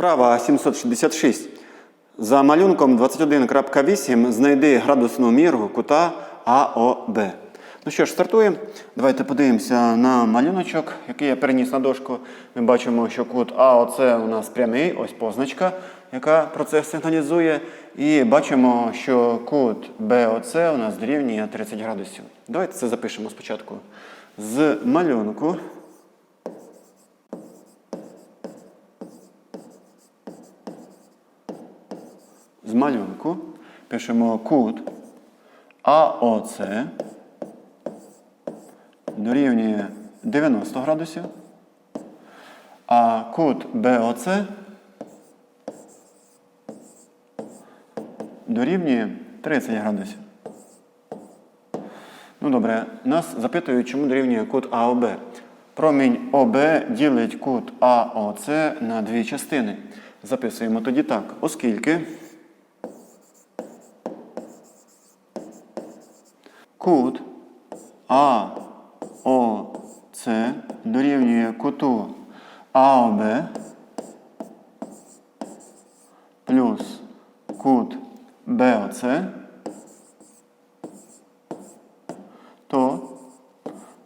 Вправа 766. За малюнком 21.8 знайди градусну міру кута АОБ. Ну що ж, стартуємо. Давайте подивимося на малюночок, який я переніс на дошку. Ми бачимо, що кут АОЦ у нас прямий, ось позначка, яка процес сигналізує. І бачимо, що кут БОЦ у нас дорівнює 30 градусів. Давайте це запишемо спочатку. З малюнку. З малюнку пишемо кут АОЦ дорівнює 90 градусів, а кут БОЦ дорівнює 30 градусів. Ну добре, нас запитують, чому дорівнює кут АОБ. Промінь ОБ ділить кут АОЦ на дві частини. Записуємо тоді так, оскільки кут АОЦ дорівнює куту АОБ плюс кут БОЦ, то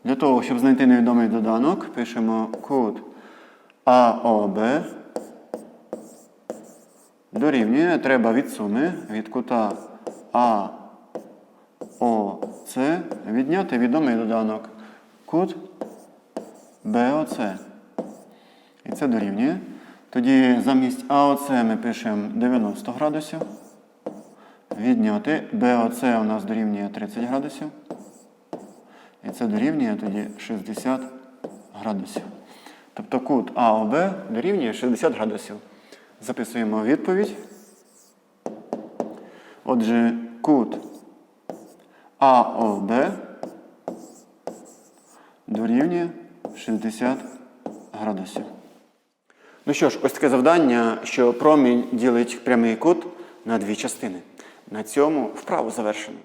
для того, щоб знайти невідомий доданок, пишемо кут АОБ дорівнює, треба від суми від кута АОЦ відняти відомий доданок кут БОЦ. І це дорівнює. Тоді замість АОЦ ми пишемо 90 градусів. Відняти БОЦ у нас дорівнює 30 градусів. І це дорівнює тоді 60 градусів. Тобто кут АОБ дорівнює 60 градусів. Записуємо відповідь. Отже, кут АОБ дорівнює 60 градусів. Ну що ж, ось таке завдання, що промінь ділить прямий кут на дві частини. На цьому вправу завершено.